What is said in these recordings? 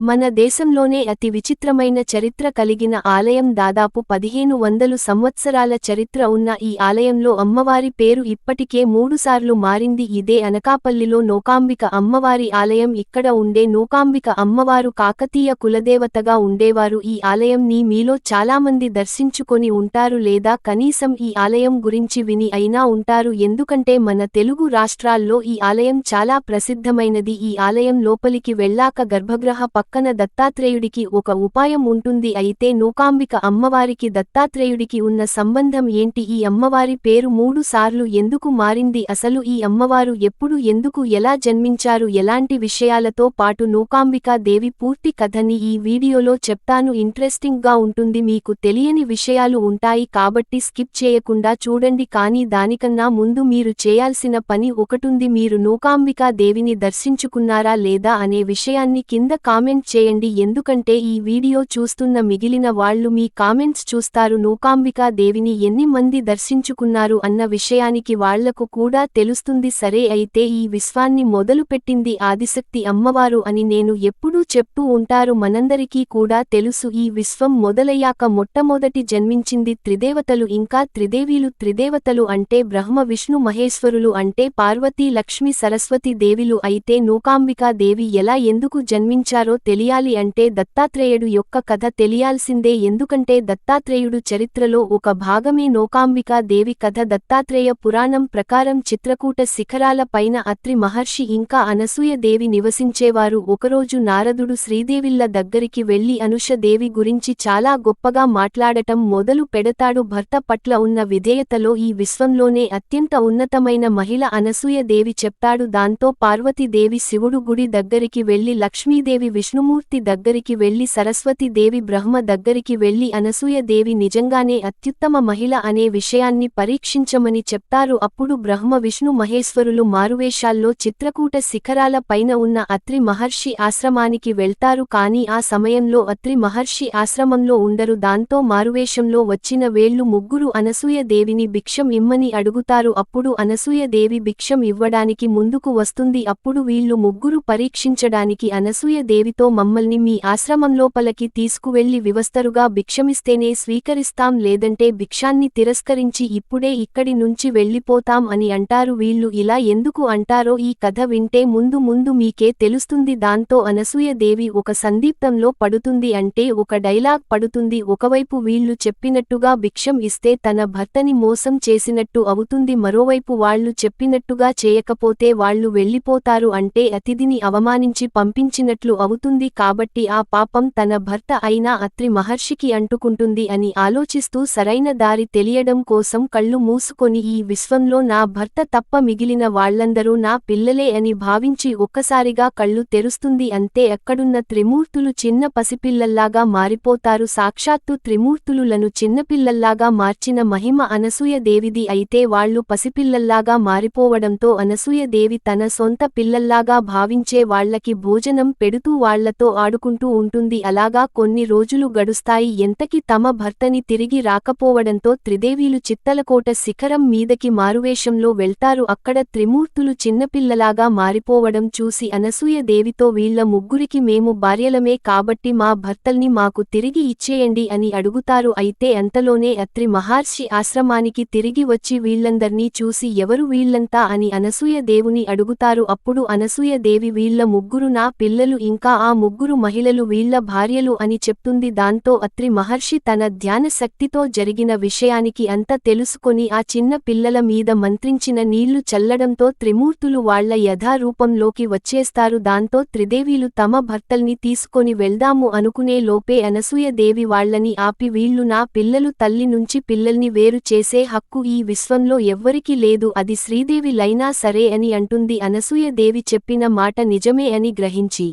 మన దేశంలోనే అతి విచిత్రమైన చరిత్ర కలిగిన ఆలయం దాదాపు పదిహేను వందలు సంవత్సరాల చరిత్ర ఉన్న ఈ ఆలయంలో అమ్మవారి పేరు ఇప్పటికే మూడుసార్లు మారింది. ఇదే అనకాపల్లిలో నోకాంబిక అమ్మవారి ఆలయం. ఇక్కడ ఉండే నూకాంబిక అమ్మవారు కాకతీయ కులదేవతగా ఉండేవారు. ఈ ఆలయం ని మీలో చాలామంది దర్శించుకొని ఉంటారు లేదా కనీసం ఈ ఆలయం గురించి విని అయినా ఉంటారు. ఎందుకంటే మన తెలుగు రాష్ట్రాల్లో ఈ ఆలయం చాలా ప్రసిద్ధమైనది. ఈ ఆలయం లోపలికి వెళ్ళాక గర్భగృహ పక్కన దత్తాత్రేయుడికి ఒక ఉపాయం ఉంటుంది. అయితే నూకాంబిక అమ్మవారికి దత్తాత్రేయుడికి ఉన్న సంబంధం ఏంటి? ఈ అమ్మవారి పేరు మూడు సార్లు ఎందుకు మారింది? అసలు ఈ అమ్మవారు ఎప్పుడు ఎందుకు ఎలా జన్మించారు? ఎలాంటి విషయాలతో పాటు నూకాంబికా దేవి పూర్తి కథని ఈ వీడియోలో చెప్తాను. ఇంట్రెస్టింగ్గా ఉంటుంది. మీకు తెలియని విషయాలు ఉంటాయి కాబట్టి స్కిప్ చేయకుండా చూడండి. కానీ దానికన్నా ముందు మీరు చేయాల్సిన పని ఒకటుంది. మీరు నూకాంబికా దేవిని దర్శించుకున్నారా లేదా అనే విషయాన్ని కింద కామెంట్ చేయండి. ఎందుకంటే ఈ వీడియో చూస్తున్న మిగిలిన వాళ్ళు మీ కామెంట్స్ చూస్తారు. నూకాంబికా దేవిని ఎన్ని మంది దర్శించుకున్నారు అన్న విషయానికి వాళ్ళకు కూడా తెలుస్తుంది. సరే అయితే ఈ విశ్వాన్ని మొదలుపెట్టింది ఆదిశక్తి అమ్మవారు అని నేను ఎప్పుడూ చెప్తూ ఉంటారు. మనందరికీ కూడా తెలుసు ఈ విశ్వం మొదలయ్యాక మొట్టమొదటి జన్మించింది త్రిదేవతలు. ఇంకా త్రిదేవీలు త్రిదేవతలు అంటే బ్రహ్మ విష్ణు మహేశ్వరులు అంటే పార్వతీ లక్ష్మి సరస్వతి దేవిలు. అయితే నూకాంబికా దేవి ఎలా ఎందుకు జన్మించారో తెలియాలి అంటే దత్తాత్రేయుడు యొక్క కథ తెలియాల్సిందే. ఎందుకంటే దత్తాత్రేయుడు చరిత్రలో ఒక భాగమే నోకాంబికా దేవి కథ. దత్తాత్రేయ పురాణం ప్రకారం చిత్రకూట శిఖరాల పైన అత్రి మహర్షి ఇంకా అనసూయ దేవి నివసించేవారు. ఒకరోజు నారదుడు శ్రీదేవిళ్ళ దగ్గరికి వెళ్ళి అనుష దేవి గురించి చాలా గొప్పగా మాట్లాడటం మొదలు పెడతాడు. భర్త పట్ల ఉన్న విధేయతలో ఈ విశ్వంలోనే అత్యంత ఉన్నతమైన మహిళ అనసూయ దేవి చెప్తాడు. దాంతో పార్వతీదేవి శివుడు గుడి దగ్గరికి వెళ్ళి లక్ష్మీదేవి విష్ణుమూర్తి దగ్గరికి వెళ్ళి సరస్వతీదేవి బ్రహ్మ దగ్గరికి వెళ్ళి అనసూయ దేవి నిజంగానే అత్యుత్తమ మహిళ అనే విషయాన్ని పరీక్షించమని చెప్తారు. అప్పుడు బ్రహ్మ విష్ణు మహేశ్వరులు మారువేషాల్లో చిత్రకూట శిఖరాల పైన ఉన్న అత్రి మహర్షి ఆశ్రమానికి వెళ్తారు. కాని ఆ సమయంలో అత్రి మహర్షి ఆశ్రమంలో ఉండరు. దాంతో మారువేషంలో వచ్చిన వేళ్ళు ముగ్గురు అనసూయ దేవిని భిక్షం ఇమ్మని అడుగుతారు. అప్పుడు అనసూయ దేవి భిక్షం ఇవ్వడానికి ముందుకు వస్తుంది. అప్పుడు వీళ్ళు ముగ్గురు పరీక్షించడానికి అనసూయ దేవితో మమ్మల్ని మీ ఆశ్రమంలోపలకి తీసుకువెళ్ళి వివస్తరుగా భిక్షమిస్తేనే స్వీకరిస్తాం లేదంటే భిక్షాన్ని తిరస్కరించి ఇప్పుడే ఇక్కడి నుంచి వెళ్ళిపోతాం అని అంటారు వీళ్ళు ఇలా ఎందుకు అంటారో ఈ కథ వింటే ముందు ముందు మీకే తెలుస్తుంది. దాంతో అనసూయ దేవి ఒక సందీప్తంలో పడుతుంది అంటే ఒక డైలాగ్ పడుతుంది. ఒకవైపు వీళ్ళు చెప్పినట్టుగా భిక్షం ఇస్తే తన భర్తని మోసం చేసినట్టు అవుతుంది. మరోవైపు వాళ్ళు చెప్పినట్టుగా చేయకపోతే వాళ్ళు వెళ్ళిపోతారు అంటే అతిథిని అవమానించి పంపించినట్లు అవుతుంది. కాబట్టి ఆ పాపం తన భర్త అయినా అత్రి మహర్షికి అంటుకుంటుంది అని ఆలోచిస్తూ సరైన దారి తెలియడం కోసం కళ్ళు మూసుకొని ఈ విశ్వంలో నా భర్త తప్ప మిగిలిన వాళ్ళందరూ నా పిల్లలే అని భావించి ఒక్కసారిగా కళ్ళు తెరుస్తుంది అంతే అక్కడున్న త్రిమూర్తులు చిన్న పసిపిల్లల్లాగా మారిపోతారు. సాక్షాత్తు త్రిమూర్తులులను చిన్నపిల్లల్లాగా మార్చిన మహిమ అనసూయ దేవిది అయితే వాళ్ళు పసిపిల్లల్లాగా మారిపోవడంతో అనసూయ దేవి తన సొంత పిల్లల్లాగా భావించే వాళ్ళకి భోజనం పెడుతూ వాళ్ళతో ఆడుకుంటూ ఉంటుంది. అలాగా కొన్ని రోజులు గడుస్తాయి. ఎంతకి తమ భర్తని తిరిగి రాకపోవడంతో త్రిదేవీలు చిత్తలకోట శిఖరం మీదకి మారువేషంలో వెళ్తారు. అక్కడ త్రిమూర్తులు చిన్నపిల్లలాగా మారిపోవడం చూసి అనసూయ దేవితో వీళ్ళ ముగ్గురికి మేము భార్యలమే కాబట్టి మా భర్తల్ని మాకు తిరిగి ఇచ్చేయండి అని అడుగుతారు. అయితే అంతలోనే అత్రి మహర్షి ఆశ్రమానికి తిరిగి వచ్చి వీళ్ళందర్నీ చూసి ఎవరు వీళ్ళంతా అని అనసూయ దేవుని అడుగుతారు. అప్పుడు అనసూయ దేవి వీళ్ళ ముగ్గురు నా పిల్లలు ఇంకా ఆ ఆ ముగ్గురు మహిళలు వీళ్ళ భార్యలు అని చెప్తుంది. దాంతో అత్రి మహర్షి తన ధ్యానశక్తితో జరిగిన విషయానికి అంత తెలుసుకొని ఆ చిన్న పిల్లల మీద మంత్రించిన నీళ్ళు చల్లడంతో త్రిమూర్తులు వాళ్ళ యథారూపంలోకి వచ్చేస్తారు. దాంతో త్రిదేవీలు తమ భర్తల్ని తీసుకొని వెళ్దాము అనుకునే లోపే అనసూయదేవి వాళ్ళని ఆపి వీళ్ళు నా పిల్లలు తల్లి నుంచి పిల్లల్ని వేరు చేసే హక్కు ఈ విశ్వంలో ఎవ్వరికీ లేదు. అది శ్రీదేవి లైనా సరే అని అంటుంది. అనసూయ దేవి చెప్పిన మాట నిజమే అని గ్రహించి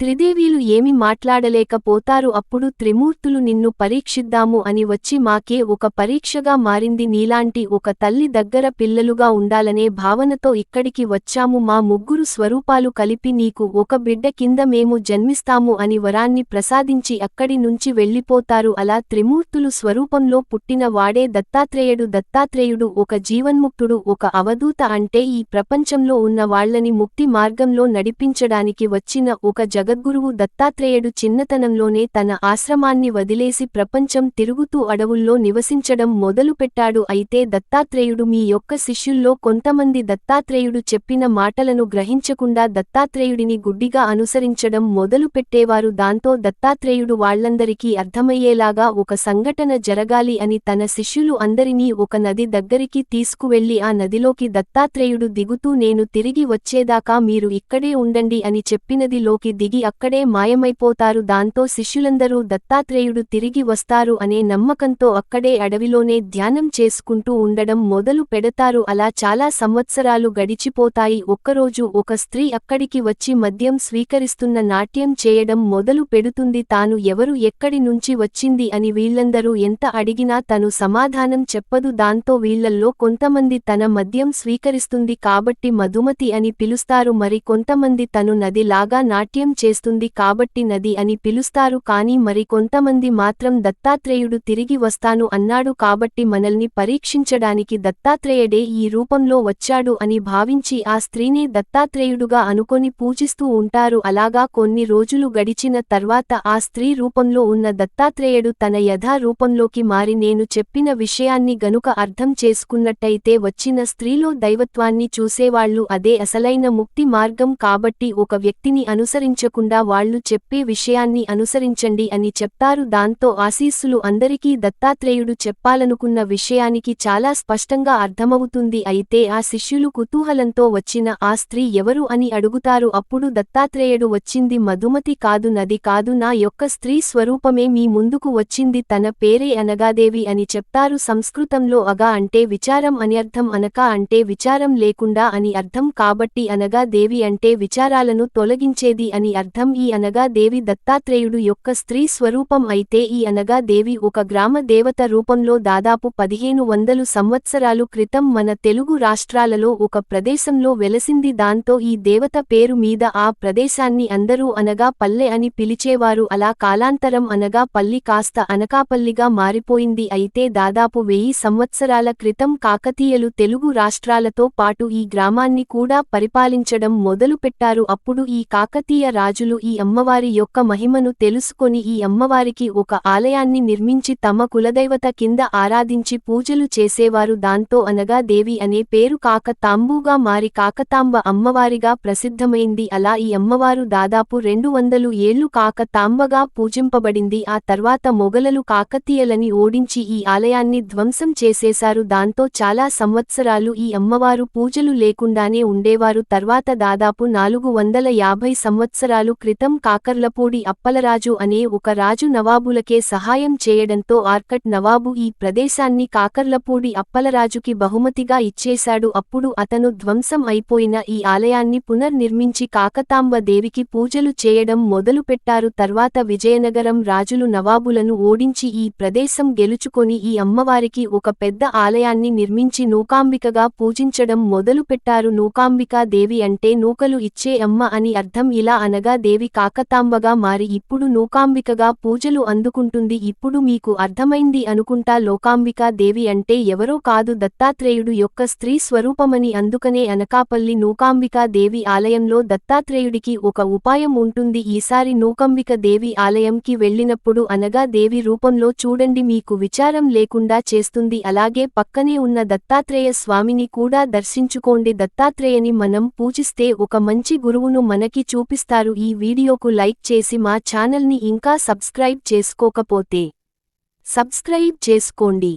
త్రిదేవీలు ఏమి మాట్లాడలేకపోతారు అప్పుడు త్రిమూర్తులు నిన్ను పరీక్షిద్దాము అని వచ్చి మాకే ఒక పరీక్షగా మారింది నీలాంటి ఒక తల్లి దగ్గర పిల్లలుగా ఉండాలనే భావనతో ఇక్కడికి వచ్చాము. మా ముగ్గురు స్వరూపాలు కలిపి నీకు ఒక బిడ్డ కింద మేము జన్మిస్తాము అని వరాన్ని ప్రసాదించి అక్కడి నుంచి వెళ్ళిపోతారు. అలా త్రిమూర్తులు స్వరూపంలో పుట్టిన వాడే దత్తాత్రేయుడు. దత్తాత్రేయుడు ఒక జీవన్ముక్తుడు ఒక అవధూత అంటే ఈ ప్రపంచంలో ఉన్న వాళ్ళని ముక్తి మార్గంలో నడిపించడానికి వచ్చిన ఒక జగ జగద్గురువు దత్తాత్రేయుడు చిన్నతనంలోనే తన ఆశ్రమాన్ని వదిలేసి ప్రపంచం తిరుగుతూ అడవుల్లో నివసించడం మొదలుపెట్టాడు. అయితే దత్తాత్రేయుడు మీ యొక్క శిష్యుల్లో కొంతమంది దత్తాత్రేయుడు చెప్పిన మాటలను గ్రహించకుండా దత్తాత్రేయుడిని గుడ్డిగా అనుసరించడం మొదలుపెట్టేవారు. దాంతో దత్తాత్రేయుడు వాళ్ళందరికీ అర్థమయ్యేలాగా ఒక సంఘటన జరగాలి అని తన శిష్యులు అందరినీ ఒక నది దగ్గరికి తీసుకువెళ్ళి ఆ నదిలోకి దత్తాత్రేయుడు దిగుతూ నేను తిరిగి వచ్చేదాకా మీరు ఇక్కడే ఉండండి అని చెప్పినది లోకి దిగి అక్కడే మాయమైపోతారు. దాంతో శిష్యులందరూ దత్తాత్రేయుడు తిరిగి వస్తారు అనే నమ్మకంతో అక్కడే అడవిలోనే ధ్యానం చేసుకుంటూ ఉండడం మొదలు పెడతారు. అలా చాలా సంవత్సరాలు గడిచిపోతాయి. ఒక్కరోజు ఒక స్త్రీ అక్కడికి వచ్చి మద్యం స్వీకరిస్తున్న నాట్యం చేయడం మొదలు పెడుతుంది. తాను ఎవరు ఎక్కడి నుంచి వచ్చింది అని వీళ్ళందరూ ఎంత అడిగినా తను సమాధానం చెప్పదు. దాంతో వీళ్ళల్లో కొంతమంది తన మద్యం స్వీకరిస్తుంది కాబట్టి మధుమతి అని పిలుస్తారు. మరి కొంతమంది తను నది లాగా నాట్యం చేస్తుంది కాబట్టి నది అని పిలుస్తారు కానీ మరి కొంతమంది మాత్రం దత్తాత్రేయుడు తిరిగి వస్తాను అన్నాడు కాబట్టి మనల్ని పరీక్షించడానికి దత్తాత్రేయుడే ఈ రూపంలో వచ్చాడు అని భావించి ఆ స్త్రీనే దత్తాత్రేయుడుగా అనుకొని పూజిస్తూ ఉంటారు. అలాగా కొన్ని రోజులు గడిచిన తర్వాత ఆ స్త్రీ రూపంలో ఉన్న దత్తాత్రేయుడు తన యథా రూపంలోకి మారి నేను చెప్పిన విషయాన్ని గనుక అర్థం చేసుకున్నట్టయితే వచ్చిన స్త్రీలో దైవత్వాన్ని చూసేవాళ్ళు అదే అసలైన ముక్తి మార్గం కాబట్టి ఒక వ్యక్తిని కాకుండా వాళ్ళు చెప్పే విషయాన్ని అనుసరించండి అని చెప్తారు. దాంతో ఆశీస్సులు అందరికీ దత్తాత్రేయుడు చెప్పాలనుకున్న విషయానికి చాలా స్పష్టంగా అర్థమవుతుంది. అయితే ఆ శిష్యులు కుతూహలంతో వచ్చిన ఆ స్త్రీ ఎవరు? అని అడుగుతారు. అప్పుడు దత్తాత్రేయుడు వచ్చింది మధుమతి కాదు నది కాదు నా యొక్క స్త్రీ స్వరూపమే మీ ముందుకు వచ్చింది తన పేరే అనగాదేవి అని చెప్తారు. సంస్కృతంలో అగా అంటే విచారం అని అర్థం అనక అంటే విచారం లేకుండా అని అర్థం. కాబట్టి అనగా దేవి అంటే విచారాలను తొలగించేది అని అర్థం ఈ అనగా దేవి దత్తాత్రేయుడు యొక్క స్త్రీ స్వరూపం అయితే ఈ అనగా దేవి ఒక గ్రామ దేవత రూపంలో దాదాపు పదిహేను వందలు సంవత్సరాలు క్రితం మన తెలుగు రాష్ట్రాలలో ఒక ప్రదేశంలో వెలసింది. దాంతో ఈ దేవత పేరు మీద ఆ ప్రదేశాన్ని అందరూ అనగా పల్లె అని పిలిచేవారు. అలా కాలాంతరం అనగా పల్లి కాస్త అనకాపల్లిగా మారిపోయింది. అయితే దాదాపు వెయ్యి సంవత్సరాల క్రితం కాకతీయులు తెలుగు రాష్ట్రాలతో పాటు ఈ గ్రామాన్ని కూడా పరిపాలించడం మొదలుపెట్టారు. అప్పుడు ఈ కాకతీయ రాజులు ఈ అమ్మవారి యొక్క మహిమను తెలుసుకొని ఈ అమ్మవారికి ఒక ఆలయాన్ని నిర్మించి తమ కులదైవత కింద ఆరాధించి పూజలు చేసేవారు దాంతో అనగా దేవి అనే పేరు కాకతాంబూగా మారి కాకతాంబ అమ్మవారిగా ప్రసిద్ధమైంది. అలా ఈ అమ్మవారు దాదాపు రెండు వందలు ఏళ్ళు కాకతాంబగా పూజింపబడింది. ఆ తర్వాత మొగలలు కాకతీయలని ఓడించి ఈ ఆలయాన్ని ధ్వంసం చేసేశారు. దాంతో చాలా సంవత్సరాలు ఈ అమ్మవారు పూజలు లేకుండానే ఉండేవారు. తర్వాత దాదాపు నాలుగు వందల యాభై సంవత్సరాలు క్రితం కాకర్లపూడి అప్పలరాజు అనే ఒక రాజు నవాబులకే సహాయం చేయడంతో ఆర్కట్ నవాబు ఈ ప్రదేశాన్ని కాకర్లపూడి అప్పలరాజుకి బహుమతిగా ఇచ్చేశాడు. అప్పుడు అతను ధ్వంసం అయిపోయిన ఈ ఆలయాన్ని పునర్నిర్మించి కాకతాంబ దేవికి పూజలు చేయడం మొదలుపెట్టారు. తర్వాత విజయనగరం రాజులు నవాబులను ఓడించి ఈ ప్రదేశం గెలుచుకొని ఈ అమ్మవారికి ఒక పెద్ద ఆలయాన్ని నిర్మించి నూకాంబికగా పూజించడం మొదలుపెట్టారు. నూకాంబికా దేవి అంటే నూకలు ఇచ్చే అమ్మ అని అర్థం. ఇలా అనగా దేవి కాకతాంబగా మారి ఇప్పుడు నూకాంబికగా పూజలు అందుకుంటుంది. ఇప్పుడు మీకు అర్థమైంది అనుకుంటా లోకాంబికా దేవి అంటే ఎవరో కాదు దత్తాత్రేయుడు యొక్క స్త్రీ స్వరూపమని. అందుకనే అనకాపల్లి నూకాంబికా దేవి ఆలయంలో దత్తాత్రేయుడికి ఒక ఉపాయం ఉంటుంది. ఈసారి నూకంబిక దేవి ఆలయంకి వెళ్ళినప్పుడు అనగా దేవి రూపంలో చూడండి మీకు విచారం లేకుండా చేస్తుంది. అలాగే పక్కనే ఉన్న దత్తాత్రేయ స్వామిని కూడా దర్శించుకోండి. దత్తాత్రేయని మనం పూజిస్తే ఒక మంచి గురువును మనకి చూపిస్తారు. ఈ వీడియోకు లైక్ చేసి మా ఛానల్ని ఇంకా సబ్స్క్రైబ్ చేసుకోకపోతే సబ్స్క్రైబ్ చేసుకోండి.